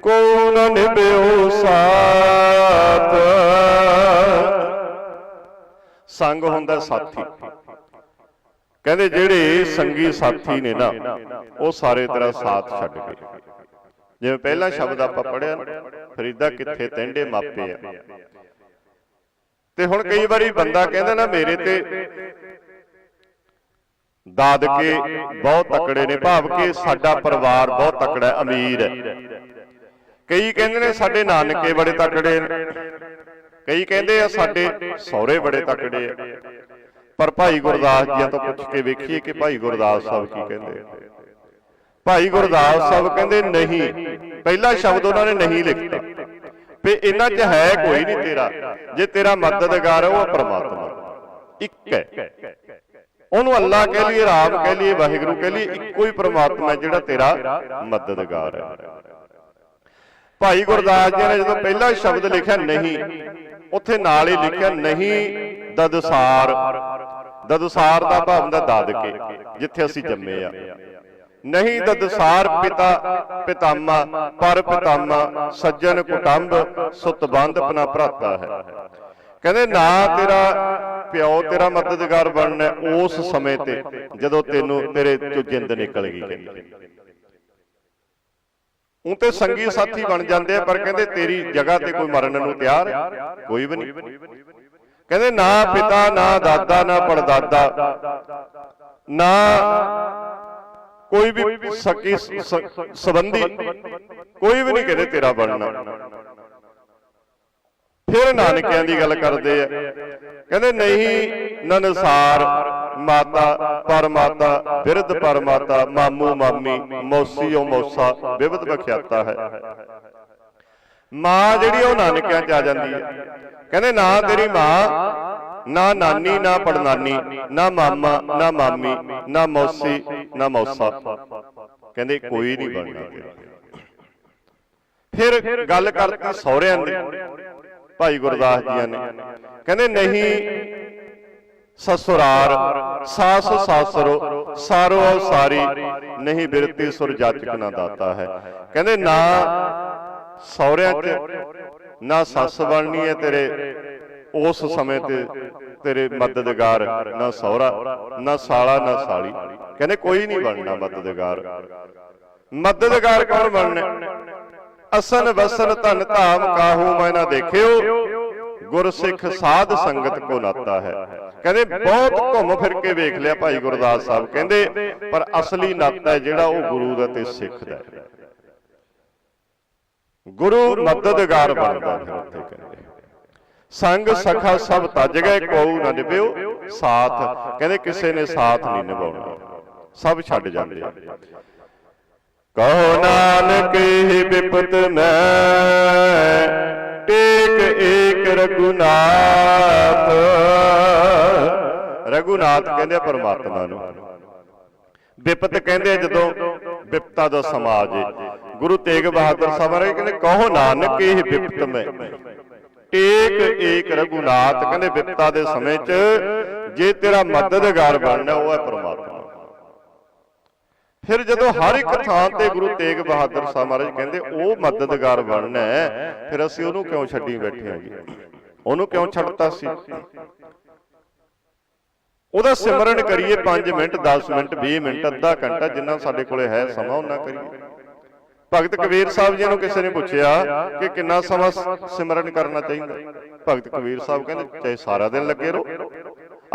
ਕੋ ਨ ਨਿਭਿਓ ਸਾਥ? ਸੰਗ ਹੁੰਦਾ ਸਾਥੀ। ਕਹਿੰਦੇ ਜਿਹੜੇ ਸੰਗੀ ਸਾਥੀ ਨੇ ਨਾ ਉਹ ਸਾਰੇ ਤੇਰਾ ਸਾਥ ਛੱਡ ਗਏ। ਜਿਵੇਂ ਪਹਿਲਾ ਸ਼ਬਦ ਆਪਾਂ ਪੜਿਆ ਫਰੀਦਾ ਕਿੱਥੇ ਤੈਂਡੇ ਮਾਪੇ ਆ। ਤੇ ਹੁਣ ਕਈ ਵਾਰੀ ਬੰਦਾ ਕਹਿੰਦਾ ਨਾ ਮੇਰੇ ਤੇ ਦਾਦਕੇ ਬਹੁਤ ਤਕੜੇ ਨੇ ਭਾਵ ਕਿ ਸਾਡਾ ਪਰਿਵਾਰ ਬਹੁਤ ਤਕੜਾ ਹੈ ਅਮੀਰ ਹੈ। ਕਈ ਕਹਿੰਦੇ ਨੇ ਸਾਡੇ ਨਾਨਕੇ ਬੜੇ ਤਕੜੇ ਨੇ। ਕਈ ਕਹਿੰਦੇ ਆ ਸਾਡੇ ਸਹੁਰੇ ਬੜੇ ਤਕੜੇ ਆ। ਪਰ ਭਾਈ ਗੁਰਦਾਸ ਜੀ ਤੋਂ ਪੁੱਛ ਕੇ ਵੇਖੀਏ ਕਿ ਭਾਈ ਗੁਰਦਾਸ ਸਾਹਿਬ ਕੀ ਕਹਿੰਦੇ ਆ। ਭਾਈ ਗੁਰਦਾਸ ਸਾਹਿਬ ਕਹਿੰਦੇ ਨਹੀਂ। ਪਹਿਲਾ ਸ਼ਬਦ ਉਹਨਾਂ ਨੇ ਨਹੀਂ ਲਿਖਤਾ। ਵੀ ਇਹਨਾਂ 'ਚ ਹੈ ਕੋਈ ਨਹੀਂ ਤੇਰਾ। ਜੇ ਤੇਰਾ ਮਦਦਗਾਰ ਹੈ ਉਹ ਪ੍ਰਮਾਤਮਾ। ਇੱਕ ਹੈ। ਉਹਨੂੰ ਅੱਲਾ ਕਹਿ ਲਈਏ ਰਾਮ ਕਹਿ ਲਈਏ ਵਾਹਿਗੁਰੂ ਕਹਿ ਲਈਏ ਇੱਕੋ ਹੀ ਪ੍ਰਮਾਤਮਾ ਜਿਹੜਾ ਤੇਰਾ ਮਦਦਗਾਰ ਹੈ। ਭਾਈ ਗੁਰਦਾਸ ਜੀ ਨੇ ਜਦੋਂ ਪਹਿਲਾ ਸ਼ਬਦ ਲਿਖਿਆ ਨਹੀਂ ਉੱਥੇ ਨਾਲ ਹੀ ਲਿਖਿਆ ਨਹੀਂ ਦਦਸਾਰ। ਦਦਸਾਰ ਦਾ ਭਾਵ ਹੁੰਦਾ ਦਾਦਕੇ ਜਿੱਥੇ ਅਸੀਂ ਜੰਮੇ ਆ। ਨਹੀਂ ਦਦਸਾਰ ਪਿਤਾ ਪਿਤਾਮਾ ਪਰ ਪਿਤਾਮਾ ਸੱਜਣ ਕੁਟੰਬ ਸੁਤ ਬੰਧ ਆਪਣਾ ਭਰਾਤਾ ਹੈ। ਕਹਿੰਦੇ ਨਾ ਤੇਰਾ ਪਿਓ ਤੇਰਾ ਮਦਦਗਾਰ ਬਣਨਾ ਉਸ ਸਮੇਂ ਤੇ ਜਦੋਂ ਤੈਨੂੰ ਤੇਰੇ ਚੋਂ ਜਿੰਦ ਨਿਕਲ ਗਈ ਕਹਿੰਦੇ। ਉਹ ਤੇ ਸੰਗੀ ਸਾਥੀ ਬਣ ਜਾਂਦੇ ਆ ਪਰ ਕਹਿੰਦੇ ਤੇਰੀ ਜਗ੍ਹਾ ਤੇ ਕੋਈ ਮਰਨ ਨੂੰ ਤਿਆਰ? ਕੋਈ ਵੀ ਨਹੀਂ। ਕਹਿੰਦੇ ਨਾ ਪਿਤਾ ਨਾ ਦਾਦਾ ਨਾ ਪੜਦਾਦਾ। ਨਾ ਕੋਈ ਵੀ ਸਕੀ ਸੰਬੰਧੀ ਕੋਈ ਵੀ ਨਹੀਂ ਕਹਿੰਦੇ ਤੇਰਾ ਬਣਨਾ। ਫਿਰ ਨਾਨਕਿਆਂ ਦੀ ਗੱਲ ਕਰਦੇ ਆ। ਕਹਿੰਦੇ ਨਹੀਂ ਨਨਸਾਰ ਮਾਤਾ ਪਰਮਾਤਾ ਬਿਰਧ ਪਰਮਾਤਾ ਮਾਮੂ ਮਾਮੀ ਮੌਸੀ ਉਹ ਮੌਸਾ ਵਿਵਧ ਬਖਿਆਤਾ ਹੈ। ਮਾਂ ਜਿਹੜੀ ਉਹ ਨਾਨਕਿਆਂ ਚ ਆ ਜਾਂਦੀ ਹੈ। ਕਹਿੰਦੇ ਨਾ ਤੇਰੀ ਮਾਂ ਨਾ ਨਾਨੀ ਨਾ ਪੜਨਾਨੀ ਨਾ ਮਾਮਾ ਨਾ ਮਾਮੀ ਨਾ ਮੌਸੀ ਨਾ ਮੌਸਾ। ਕਹਿੰਦੇ ਕੋਈ ਨਹੀਂ ਬਣਨਾ ਫਿਰ ਗੱਲ ਕਰਤੀ ਸਹੁਰਿਆਂ ਦੀ ਭਾਈ ਗੁਰਦਾਸ ਜੀ ਨੇ। ਕਹਿੰਦੇ ਨਹੀਂ ਸਸੁਰਾਰ ਸਾਸ ਸਾਸਰੋ ਸਾਰੋ ਸਾਰੀ ਨਹੀਂ ਬਿਰਤੀ ਸੁਰ ਜਾਚਕ ਨਾ ਦਾਤਾ ਹੈ। ਕਹਿੰਦੇ ਨਾ ਸਹੁਰਿਆਂ 'ਚ ਨਾ ਸੱਸ ਬਣਨੀ ਹੈ ਤੇਰੇ। ਉਸ ਸਮੇਂ ਤੇ ਤੇਰੇ ਮਦਦਗਾਰ ਨਾ ਸਹੁਰਾ ਨਾ ਸਾਲਾ ਨਾ ਸਾਲੀ। ਕਹਿੰਦੇ ਕੋਈ ਨਹੀਂ ਬਣਨਾ ਮਦਦਗਾਰ। ਮਦਦਗਾਰ ਕੌਣ ਬਣਨਾ? ਅਸਨ ਵਸਨ ਧਨ ਧਾਮ ਕਾਹੂ ਮੈਂ ਨਾ ਦੇਖਿਓ। ਗੁਰਸਿੱਖ ਸਾਧ ਸੰਗਤ ਕੋ ਨਾਤਾ ਹੈ। ਕਹਿੰਦੇ ਬਹੁਤ ਘੁੰਮ ਫਿਰ ਕੇ ਵੇਖ ਲਿਆ ਭਾਈ ਗੁਰਦਾਸ ਸਾਹਿਬ। ਕਹਿੰਦੇ ਪਰ ਅਸਲੀ ਨਾਤਾ ਹੈ ਜਿਹੜਾ ਉਹ ਗੁਰੂ ਦਾ ਤੇ ਸਿੱਖ ਦਾ ਹੈ। ਗੁਰੂ ਮਦਦਗਾਰ ਬਣਦਾ ਫਿਰ ਉੱਥੇ ਕਹਿੰਦੇ ਸੰਗ ਸਖਾ ਸਭ ਤਜ ਗਏ ਕੋਉ ਨਾ ਨਿਭਿਓ ਸਾਥ। ਕਹਿੰਦੇ ਕਿਸੇ ਨੇ ਸਾਥ ਨਹੀਂ ਨਿਭਾਉਣਾ। ਸਭ ਛੱਡ ਜਾਂਦੇ ਆ। ਕਹੋ ਨਾਨਕ ਹੀ ਬਿਪਤ ਮੈਂ। ਟੇਕ ਏਕ ਰਗੁਨਾਥ ਰਗੁਨਾਥ ਕਹਿੰਦੇ ਪਰਮਾਤਮਾ ਨੂੰ। ਵਿਪਤ ਕਹਿੰਦੇ ਜਦੋਂ ਵਿਪਤਾ ਦਾ ਸਮਾਜ ਹੈ ਗੁਰੂ ਤੇਗ ਬਹਾਦਰ ਸਾਹਿਬ ਮਹਾਰਾਜ ਕਹਿੰਦੇ, ਕਹੋ ਨਾਨਕ ਇਹ ਵਿਪਤ ਮੈਂ। ਟੇਕ ਏਕ ਰਘੁਨਾਥ, ਕਹਿੰਦੇ, ਵਿਪਤਾ ਦੇ ਸਮੇਂ 'ਚ ਜੇ ਤੇਰਾ ਮਦਦਗਾਰ ਬਣਨਾ, ਉਹ ਹੈ ਪਰਮਾਤਮਾ। ਫਿਰ ਜਦੋਂ ਹਰ ਇੱਕ ਥਾਂ ਤੇ ਗੁਰੂ ਤੇਗ ਬਹਾਦਰ ਸਾਹਿਬ ਮਹਾਰਾਜ ਕਹਿੰਦੇ, ਉਹ ਮਦਦਗਾਰ ਬਣਨਾ ਹੈ, ਫਿਰ ਅਸੀਂ ਉਹਨੂੰ ਕਿਉਂ ਛੱਡੀ ਬੈਠੇ ਹਾਂ ਜੀ? ਉਹਨੂੰ ਕਿਉਂ ਛੱਡਤਾ ਸੀ? ਉਹਦਾ ਸਿਮਰਨ ਕਰੀਏ 5 ਮਿੰਟ 10 ਮਿੰਟ 20 ਮਿੰਟ, ਅੱਧਾ ਘੰਟਾ, ਜਿੰਨਾ ਸਾਡੇ ਕੋਲੇ ਹੈ ਸਮਾਂ ਉਹਨਾਂ ਕਰੀਏ। ਭਗਤ ਕਬੀਰ ਸਾਹਿਬ ਜੀ ਨੂੰ ਕਿਸੇ ਨੇ ਪੁੱਛਿਆ ਕਿ ਕਿੰਨਾ ਸਮਾਂ ਸਿਮਰਨ ਕਰਨਾ ਚਾਹੀਦਾ? ਭਗਤ ਕਬੀਰ ਸਾਹਿਬ ਕਹਿੰਦੇ ਚਾਹੇ ਸਾਰਾ ਦਿਨ ਲੱਗੇ ਰਹੋ।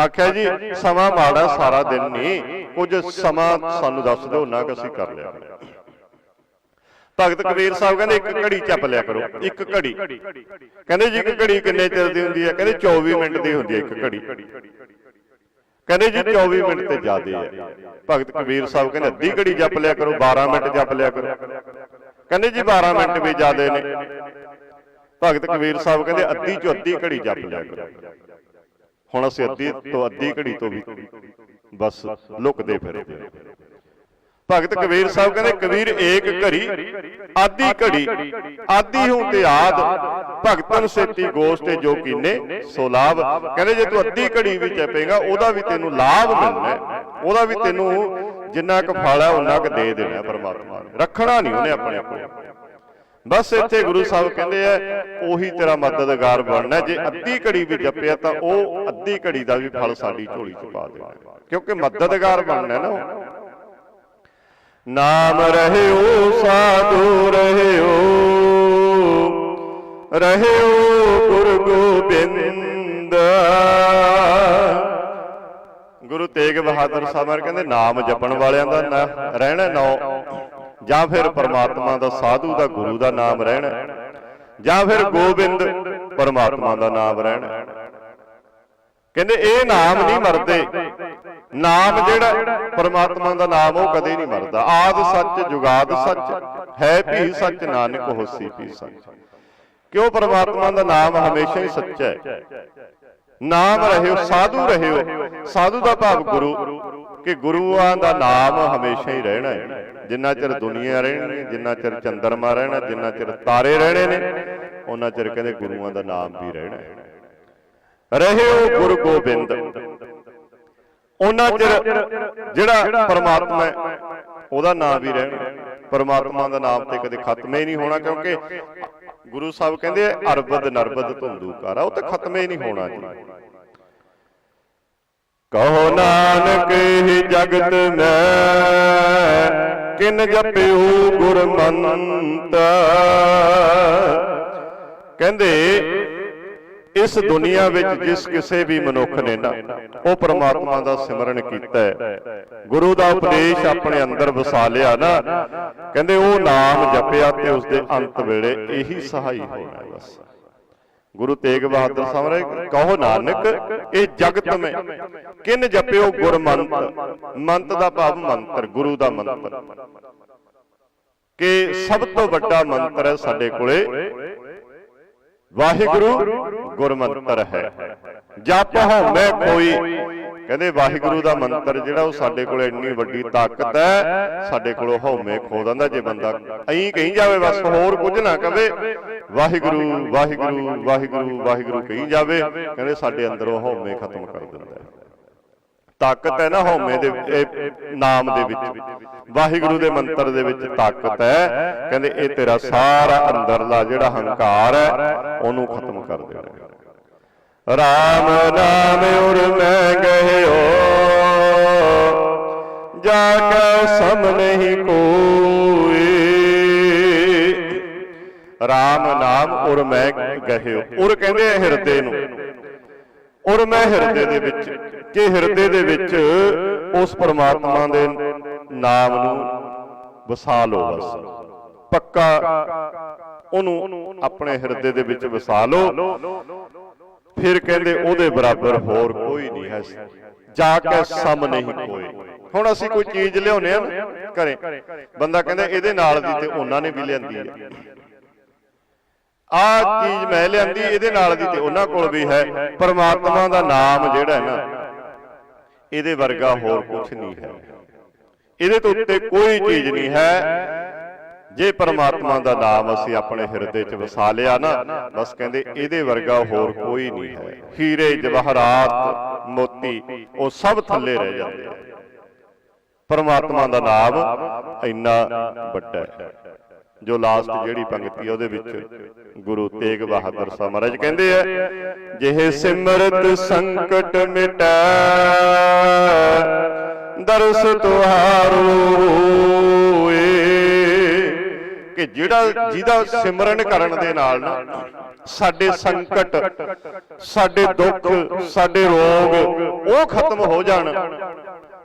ਆਖਿਆ ਜੀ ਸਮਾਂ ਮਾੜਾ ਸਾਰਾ ਦਿਨ ਨਹੀਂ। ਕੁਝ ਸਮਾਂ ਸਾਨੂੰ ਦੱਸ ਦਿਓ ਨਾ ਕਿ ਅਸੀਂ ਕਰ ਲਿਆ। ਭਗਤ ਕਬੀਰ ਸਾਹਿਬ ਕਹਿੰਦੇ ਇੱਕ ਘੜੀ ਚੱਪ ਲਿਆ ਕਰੋ ਇੱਕ ਘੜੀ। ਕਹਿੰਦੇ ਜੀ ਇੱਕ ਘੜੀ ਕਿੰਨੇ ਚਿਰ ਦੀ ਹੁੰਦੀ ਹੈ? ਕਹਿੰਦੇ 24 ਮਿੰਟ ਦੀ ਹੁੰਦੀ ਹੈ ਇੱਕ ਘੜੀ। ਕਹਿੰਦੇ ਜੀ 24 ਮਿੰਟ ਤੇ ਜ਼ਿਆਦੇ ਹੈ। ਭਗਤ ਕਬੀਰ ਸਾਹਿਬ ਕਹਿੰਦੇ ਅੱਧੀ ਘੜੀ ਜਪ ਲਿਆ ਕਰੋ 12 ਮਿੰਟ ਜਪ ਲਿਆ ਕਰੋ। ਕਹਿੰਦੇ ਜੀ 12 ਮਿੰਟ ਵੀ ਜ਼ਿਆਦੇ ਨੇ। ਭਗਤ ਕਬੀਰ ਸਾਹਿਬ ਕਹਿੰਦੇ ਅੱਧੀ ਚੋਂ ਅੱਧੀ ਘੜੀ ਜਪ ਲਿਆ ਕਰੋ। ਹੁਣ ਅਸੀਂ ਅੱਧੀ ਤੋਂ ਅੱਧੀ ਘੜੀ ਤੋਂ ਵੀ ਬਸ ਲੁਕਦੇ ਫਿਰਦੇ। ਭਗਤ ਕਬੀਰ ਸਾਹਿਬ ਕਹਿੰਦੇ ਕਬੀਰ ਏਕ ਘੜੀ ਆਦੀ ਘੜੀ ਆਦੀ ਹੂੰ ਤੇ ਆਦ ਭਗਤਨ ਸੇਤੀ ਗੋਸ਼ਟੇ ਜੋ ਕੀਨੇ ਸੋ ਲਾਭ। ਕਹਿੰਦੇ ਜੇ ਤੂੰ ਅੱਧੀ ਘੜੀ ਵੀ ਚੱਪੇਗਾ ਉਹਦਾ ਵੀ ਤੈਨੂੰ ਲਾਭ ਮਿਲਣਾ। ਉਹਦਾ ਵੀ ਤੈਨੂੰ ਜਿੰਨਾ ਕੁ ਫਲ ਹੈ ਉਹਨਾਂ ਕੁ ਦੇ ਦੇਣਾ ਪਰਮਾਤਮਾ ਨੇ। ਰੱਖਣਾ ਨਹੀਂ ਉਹਨੇ ਆਪਣੇ ਕੋਲ ਬਸ ਇੱਥੇ ਗੁਰੂ ਸਾਹਿਬ ਕਹਿੰਦੇ ਆ ਉਹੀ ਤੇਰਾ ਮਦਦਗਾਰ ਬਣਨਾ ਜੇ ਅੱਧੀ ਘੜੀ ਵੀ ਜਪਿਆ ਤਾਂ ਉਹ ਅੱਧੀ ਘੜੀ ਦਾ ਵੀ ਫਲ ਸਾਡੀ ਝੋਲੀ ਚ ਪਾ ਦੇਣਾ। ਕਿਉਂਕਿ ਮਦਦਗਾਰ ਬਣਨਾ ਨਾ ਉਹ। ਨਾਮ ਰਹਿਓ, ਸਾਧੂ ਰਹਿਓ। ਰਹਿਓ ਗੁਰ ਗੋਬਿੰਦ। ਗੁਰੂ ਤੇਗ ਬਹਾਦਰ ਸਾਹਿਬ ਮਹਾਰਾਜ ਕਹਿੰਦੇ, ਨਾਮ ਜਪਣ ਵਾਲਿਆਂ ਦਾ ਰਹਿਣਾ ਨੌ। ਜਾਂ ਫਿਰ ਪਰਮਾਤਮਾ ਦਾ, ਸਾਧੂ ਦਾ, ਗੁਰੂ ਦਾ ਨਾਮ ਰਹਿਣਾ ਜਾਂ ਫਿਰ ਗੋਬਿੰਦ, ਪਰਮਾਤਮਾ ਦਾ ਨਾਮ ਰਹਿਣਾ ਕਹਿੰਦੇ ਇਹ ਨਾਮ ਨਹੀਂ ਮਰਦੇ। ਨਾਮ ਜਿਹੜਾ ਪਰਮਾਤਮਾ ਦਾ ਨਾਮ ਉਹ ਕਦੇ ਨਹੀਂ ਮਰਦਾ। ਆਦ ਸੱਚ ਜੁਗਾਦ ਸੱਚ ਹੈ ਵੀ ਸੱਚ ਨਾਨਕ ਹੋਸੀ ਵੀ ਸੱਚ। ਕਿਉਂ ਪਰਮਾਤਮਾ ਦਾ ਨਾਮ ਹਮੇਸ਼ਾ ਹੀ ਸੱਚਾ ਹੈ? ਨਾਮ ਰਹਿਓ ਸਾਧੂ ਰਹਿਓ। ਸਾਧੂ ਦਾ ਭਾਵ ਗੁਰੂ ਕਿ ਗੁਰੂਆਂ ਦਾ ਨਾਮ ਹਮੇਸ਼ਾ ਹੀ ਰਹਿਣਾ ਹੈ। ਜਿੰਨਾ ਚਿਰ ਦੁਨੀਆ ਰਹਿਣੀ ਜਿੰਨਾ ਚਿਰ ਚੰਦਰਮਾ ਰਹਿਣਾ ਜਿੰਨਾ ਚਿਰ ਤਾਰੇ ਰਹਿਣੇ ਨੇ ਉਹਨਾਂ ਚਿਰ ਕਹਿੰਦੇ ਗੁਰੂਆਂ ਦਾ ਨਾਮ ਵੀ ਰਹਿਣਾ ਹੈ। ਰਹਿਓ ਗੁਰੂ ਗੋਬਿੰਦ। ਉਹਨਾਂ ਚਿਰ ਜਿਹੜਾ ਪਰਮਾਤਮਾ ਹੈ, ਉਹਦਾ ਨਾਮ ਵੀ ਰਹਿਣਾ। ਪਰਮਾਤਮਾ ਦਾ ਨਾਮ ਤੇ ਕਦੇ ਖਤਮ ਹੀ ਨਹੀਂ ਹੋਣਾ, ਕਿਉਂਕਿ ਗੁਰੂ ਸਾਹਿਬ ਕਹਿੰਦੇ ਅਰਬਦ ਨਰਬਦ ਧੁੰਦੂ ਉਹ ਤਾਂ ਖਤਮ ਹੀ ਨਹੀਂ ਹੋਣਾ ਜੀ। ਕਹੋ ਨਾਨਕ ਹੀ ਜਗਤ ਮੈਂ ਕਿਨ ਜਪਿਓ ਗੁਰਮੰਤ? ਕਹਿੰਦੇ ਇਸ ਦੁਨੀਆ ਵਿੱਚ ਜਿਸ ਕਿਸੇ ਵੀ ਮਨੁੱਖ ਨੇ ਨਾ, ਉਹ ਪ੍ਰਮਾਤਮਾ ਦਾ ਸਿਮਰਨ ਕੀਤਾ ਹੈ। ਗੁਰੂ ਦਾ ਉਪਦੇਸ਼ ਆਪਣੇ ਅੰਦਰ ਵਸਾ ਲਿਆ ਨਾ, ਕਹਿੰਦੇ ਉਹ ਨਾਮ ਜਪਿਆ ਤੇ ਉਸ ਦੇ ਅੰਤ ਵੇਲੇ ਇਹੀ ਸਹਾਈ ਹੋਣਾ ਬਸ। ਗੁਰੂ ਤੇਗ ਬਹਾਦਰ ਸਾਹਿਬ ਕਹੋ ਨਾਨਕ, ਇਹ ਜਗਤ ਮੈਂ ਕਿਨ ਜਪਿਓ ਗੁਰਮੰਤ, ਮੰਤ ਦਾ ਭਾਵ ਮੰਤਰ, ਗੁਰੂ ਦਾ ਮੰਤਰ। ਕਿ ਸਭ ਤੋਂ ਵੱਡਾ ਮੰਤਰ ਹੈ ਸਾਡੇ ਕੋਲੇ ਵਾਹਿਗੁਰੂ ਗੁਰਮੰਤਰ ਹੈ। ਜਪ ਹਉਮੈ ਕੋਈ। ਕਹਿੰਦੇ ਵਾਹਿਗੁਰੂ ਦਾ ਮੰਤਰ ਜਿਹੜਾ ਉਹ ਸਾਡੇ ਕੋਲ ਇੰਨੀ ਵੱਡੀ ਤਾਕਤ ਹੈ ਸਾਡੇ ਕੋਲੋਂ ਹਉਮੈ ਖੋ ਦਿੰਦਾ ਜੇ ਬੰਦਾ ਐਂ ਕਹੀ ਜਾਵੇ ਬਸ ਹੋਰ ਕੁਝ ਨਾ ਕਵੇ। ਵਾਹਿਗੁਰੂ ਵਾਹਿਗੁਰੂ ਵਾਹਿਗੁਰੂ ਵਾਹਿਗੁਰੂ ਕਹੀ ਜਾਵੇ। ਕਹਿੰਦੇ ਸਾਡੇ ਅੰਦਰੋਂ ਹਉਮੈ ਖਤਮ ਕਰ ਦਿੰਦਾ ਹੈ। ਤਾਕਤ ਹੈ ਨਾ ਹਉਮੈ ਦੇ ਨਾਮ ਦੇ ਵਿੱਚ। ਵਾਹਿਗੁਰੂ ਦੇ ਮੰਤਰ ਦੇ ਵਿੱਚ ਤਾਕਤ ਹੈ। ਕਹਿੰਦੇ, ਇਹ ਤੇਰਾ ਸਾਰਾ ਅੰਦਰਲਾ ਜਿਹੜਾ ਹੰਕਾਰ ਹੈ, ਉਹਨੂੰ ਖਤਮ ਕਰ ਦੇਣਾ ਰਾਮ ਨਾਮ ਉਰ ਮੈਂ ਗਇਓ ਜਾ ਕੇ ਸਮ ਨਹੀਂ ਕੋਈ। ਰਾਮ ਨਾਮ ਉਰ ਮੈਂ ਗਹਿਓ ਉਰ ਕਹਿੰਦੇ ਹਿਰਦੇ ਨੂੰ। ਉਰ ਮੈਂ ਹਿਰਦੇ ਦੇ ਵਿੱਚ, ਕਿ ਹਿਰਦੇ ਦੇ ਵਿੱਚ ਉਸ ਪਰਮਾਤਮਾ ਦੇ ਨਾਮ ਨੂੰ ਵਸਾ ਲਓ ਬਸ। ਪੱਕਾ ਉਹਨੂੰ ਆਪਣੇ ਹਿਰਦੇ ਦੇ ਵਿੱਚ ਵਸਾ ਲਓ। ਫਿਰ ਕਹਿੰਦੇ ਉਹਦੇ ਬਰਾਬਰ ਹੋਰ ਕੋਈ ਨਹੀਂ ਹੈ। ਜਾ ਕੇ ਸਮ ਨਹੀਂ ਕੋਈ। ਹੁਣ ਅਸੀਂ ਕੋਈ ਚੀਜ਼ ਲਿਆਉਨੇ ਆ ਨਾ ਘਰੇ। ਬੰਦਾ ਕਹਿੰਦਾ ਇਹਦੇ ਨਾਲ ਦੀ ਤੇ ਉਹਨਾਂ ਨੇ ਵੀ ਲਿਆਂਦੀ ਹੈ। ਆ ਚੀਜ਼ ਮੈਂ ਲਿਆਂਦੀ ਇਹਦੇ ਨਾਲ ਦੀ ਤੇ ਉਹਨਾਂ ਕੋਲ ਵੀ ਹੈ। ਪਰਮਾਤਮਾ ਦਾ ਨਾਮ ਜਿਹੜਾ ਹੈ ਨਾ ਇਹਦੇ ਵਰਗਾ ਹੋਰ ਕੁਝ ਨਹੀਂ ਹੈ। ਇਹਦੇ ਤੋਂ ਉੱਤੇ ਕੋਈ ਚੀਜ਼ ਨਹੀਂ ਹੈ। ਜੇ ਪਰਮਾਤਮਾ ਦਾ ਨਾਮ ਅਸੀਂ ਆਪਣੇ ਹਿਰਦੇ 'ਚ ਵਸਾ ਲਿਆ ਨਾ ਬਸ ਕਹਿੰਦੇ ਇਹਦੇ ਵਰਗਾ ਹੋਰ ਕੋਈ ਨਹੀਂ ਹੈ। ਹੀਰੇ ਜਵਾਹਰਾਤ ਮੋਤੀ ਉਹ ਸਭ ਥੱਲੇ ਰਹਿ ਜਾਂਦੇ ਪਰਮਾਤਮਾ ਦਾ ਨਾਮ ਇੰਨਾ ਵੱਡਾ ਹੈ। ਜੋ ਲਾਸਟ ਜਿਹੜੀ ਪੰਕਤੀ ਉਹਦੇ ਵਿੱਚ ਗੁਰੂ ਤੇਗ ਬਹਾਦਰ ਸਾਹਿਬ ਮਹਾਰਾਜ ਕਹਿੰਦੇ ਆ, ਜਿਹੇ ਸਿਮਰਤ ਸੰਕਟ ਮਿਟੈ, ਦਰਸ ਤੁਹਾਰੋ ਏ। ਕਿ ਜਿਹੜਾ ਜਿਹਦਾ ਸਿਮਰਨ ਕਰਨ ਦੇ ਨਾਲ ਨਾ, ਸਾਡੇ ਸੰਕਟ, ਸਾਡੇ ਦੁੱਖ, ਸਾਡੇ ਰੋਗ, ਉਹ ਖਤਮ ਹੋ ਜਾਣ।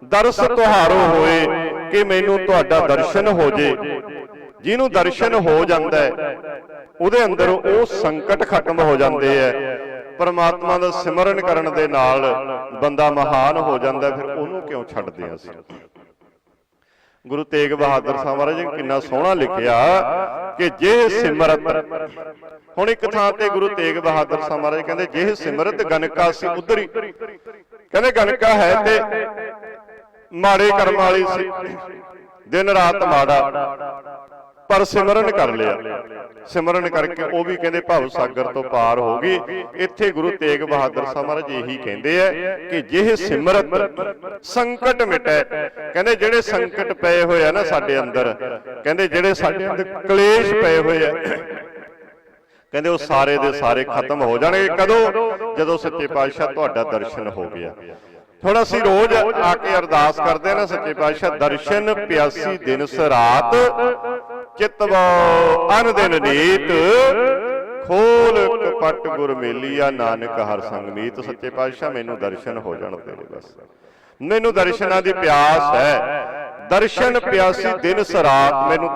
ਦਰਸ ਤੁਹਾਰੋ ਹੋਏ, ਕਿ ਮੈਨੂੰ ਤੁਹਾਡਾ ਦਰਸ਼ਨ ਹੋ ਜੇ। ਜਿਹਨੂੰ ਦਰਸ਼ਨ ਹੋ ਜਾਂਦਾ ਹੈ, ਉਹਦੇ ਅੰਦਰ ਉਹ ਸੰਕਟ ਖਤਮ ਹੋ ਜਾਂਦੇ ਐ ਪਰਮਾਤਮਾ ਦਾ ਸਿਮਰਨ ਕਰਨ ਦੇ ਨਾਲ ਬੰਦਾ ਮਹਾਨ ਹੋ ਜਾਂਦਾ ਫਿਰ ਉਹਨੂੰ ਕਿਉਂ ਛੱਡਦੇ ਆ ਅਸੀਂ? ਗੁਰੂ ਤੇਗ ਬਹਾਦਰ ਸਾਹਿਬ ਮਹਾਰਾਜ ਨੇ ਕਿੰਨਾ ਸੋਹਣਾ ਲਿਖਿਆ ਕਿ ਜੇ ਸਿਮਰਤ ਹੁਣ ਇੱਕ ਥਾਂ ਤੇ ਗੁਰੂ ਤੇਗ ਬਹਾਦਰ ਸਾਹਿਬ ਮਹਾਰਾਜ ਕਹਿੰਦੇ, ਜੇ ਸਿਮਰਤ ਗਨਕਾ ਸੀ ਉਧਰੀ। ਕਹਿੰਦੇ ਗਨਕਾ ਹੈ ਤੇ ਮਾੜੇ ਕਰਮ ਵਾਲੀ ਸੀ। ਦਿਨ ਰਾਤ ਮਾੜਾ। ਪਰ ਸਿਮਰਨ ਕਰ ਲਿਆ। ਸਿਮਰਨ ਕਰਕੇ ਉਹ ਵੀ ਕਹਿੰਦੇ ਭਵ ਸਾਗਰ ਤੋਂ ਪਾਰ ਹੋ ਗਈ। ਇੱਥੇ ਗੁਰੂ ਤੇਗ ਬਹਾਦਰ ਸਾਹਿਬ ਮਹਾਰਾਜ ਇਹੀ ਕਹਿੰਦੇ ਆ ਕਿ ਜਿਹੇ ਸਿਮਰਤ ਸੰਕਟ ਮਿਟੈ। ਕਹਿੰਦੇ ਜਿਹੜੇ ਸੰਕਟ ਪਏ ਹੋਏ ਆ ਨਾ ਸਾਡੇ ਅੰਦਰ, ਕਹਿੰਦੇ ਜਿਹੜੇ ਸਾਡੇ ਅੰਦਰ ਕਲੇਸ਼ ਪਏ ਹੋਏ ਆ, ਕਹਿੰਦੇ ਉਹ ਸਾਰੇ ਦੇ ਸਾਰੇ ਖਤਮ ਹੋ ਜਾਣਗੇ। ਕਦੋਂ? ਜਦੋਂ ਸੱਚੇ ਪਾਤਸ਼ਾਹ ਤੁਹਾਡਾ ਦਰਸ਼ਨ ਹੋ ਗਿਆ। ਥੋੜਾ ਅਸੀਂ ਰੋਜ਼ ਆ ਕੇ ਅਰਦਾਸ ਕਰਦੇ ਨਾ, ਸੱਚੇ ਪਾਤਸ਼ਾਹ, ਦਰਸ਼ਨ ਪਿਆਸੀ ਦਿਨ ਰਾਤ ਚਿਤਵ, ਅਨ ਦਿਨ ਨੀਤ, ਖੋਲ ਕਪਟ ਗੁਰ ਮੇਲੀਆ, ਨਾਨਕ ਹਰ ਸੰਗ ਮੀਤ। ਸੱਚੇ ਪਾਤਸ਼ਾਹ, ਮੈਨੂੰ ਦਰਸ਼ਨ ਹੋ ਜਾਣ ਤੇਰੇ ਬਸ। ਮੈਨੂੰ ਦਰਸ਼ਨਾਂ ਦੀ ਪਿਆਸ ਹੈ। ਦਰਸ਼ਨ ਪਿਆਸੀ ਦਿਨ ਸਰਾਤ, ਮੈਨੂੰ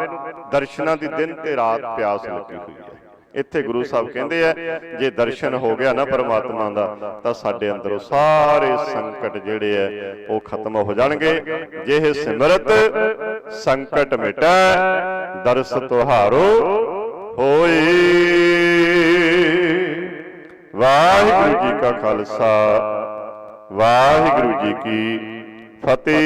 ਦਰਸ਼ਨਾਂ ਦੀ ਦਿਨ ਤੇ ਰਾਤ ਪਿਆਸ ਲੱਗੀ ਹੋਈ ਹੈ। ਇੱਥੇ ਗੁਰੂ ਸਾਹਿਬ ਕਹਿੰਦੇ ਆ ਜੇ ਦਰਸ਼ਨ ਹੋ ਗਿਆ ਨਾ ਪਰਮਾਤਮਾ ਦਾ ਤਾਂ ਸਾਡੇ ਅੰਦਰੋਂ ਸਾਰੇ ਸੰਕਟ ਜਿਹੜੇ ਆ ਉਹ ਖਤਮ ਹੋ ਜਾਣਗੇ। ਜਿਹੇ ਸਿਮਰਤ ਸੰਕਟ ਮਿਟੈ ਦਰਸ ਤੁਹਾਰੋ ਹੋਈ। ਵਾਹਿਗੁਰੂ ਜੀ ਕਾ ਖਾਲਸਾ ਵਾਹਿਗੁਰੂ ਜੀ ਕੀ ਫਤਿਹ।